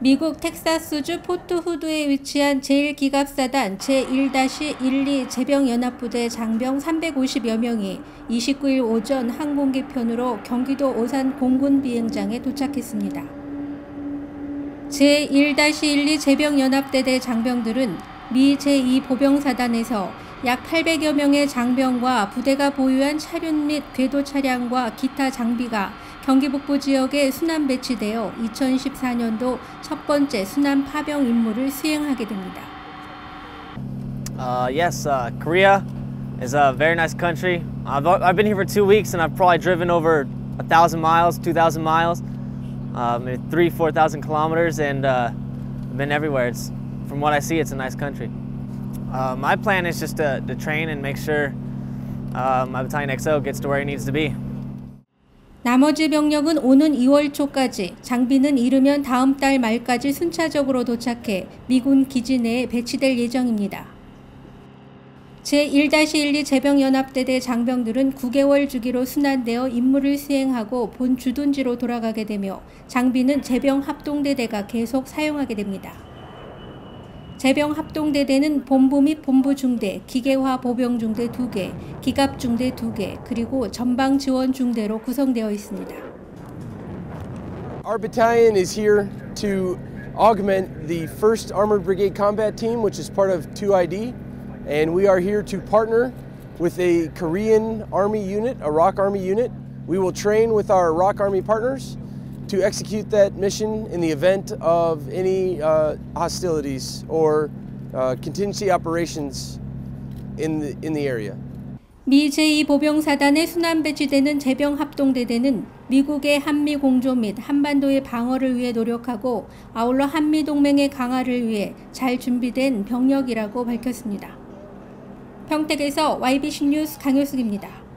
미국 텍사스주 포트 후드에 위치한 제1기갑사단 제1-12 제병연합부대 장병 350여 명이 29일 오전 항공기 편으로 경기도 오산 공군 비행장에 도착했습니다. 제1-12 제병연합대대 장병들은 미 제2보병사단에서 약 800여 명의 장병과 부대가 보유한 차륜 및 궤도 차량과 기타 장비가 경기 북부 지역에 순환 배치되어 2014년도 첫 번째 순환 파병 임무를 수행하게 됩니다. Uh, yes, uh, Korea is a very nice country. I've, I've been here for two weeks and I've probably driven over a thousand miles, two thousand miles, uh, maybe three, four thousand kilometers, and uh, been everywhere. It's from what I see, it's a nice country. Uh, my plan is just to, to train and make sure uh, my battalion XO gets to where it needs to be. 나머지 병력은 오는 2월 초까지, 장비는 이르면 다음 달 말까지 순차적으로 도착해 미군 기지 내에 배치될 예정입니다. 제1-12 제병연합대대 장병들은 9개월 주기로 순환되어 임무를 수행하고 본 주둔지로 돌아가게 되며 장비는 제병합동대대가 계속 사용하게 됩니다. 제병합동대대는 본부 및 본부 중대, 기계화 보병 중대 2개, 기갑 중대 2개, 그리고 전방 지원 중대로 구성되어 있습니다. Our battalion is here to augment the 1st Armored Brigade Combat Team, which is part of 2ID, and we are here to partner with a Korean Army unit, a ROK Army unit. We will train with our ROK Army partners to execute that mission in the event of any uh, hostilities or uh, contingency operations in the, in the area. 미 제2보병사단에 순환 배치되는 제병합동대대는 미국의 한미 공조 및 한반도의 방어를 위해 노력하고 아울러 한미 동맹의 강화를 위해 잘 준비된 병력이라고 밝혔습니다. 평택에서 YBC 뉴스 강효숙입니다.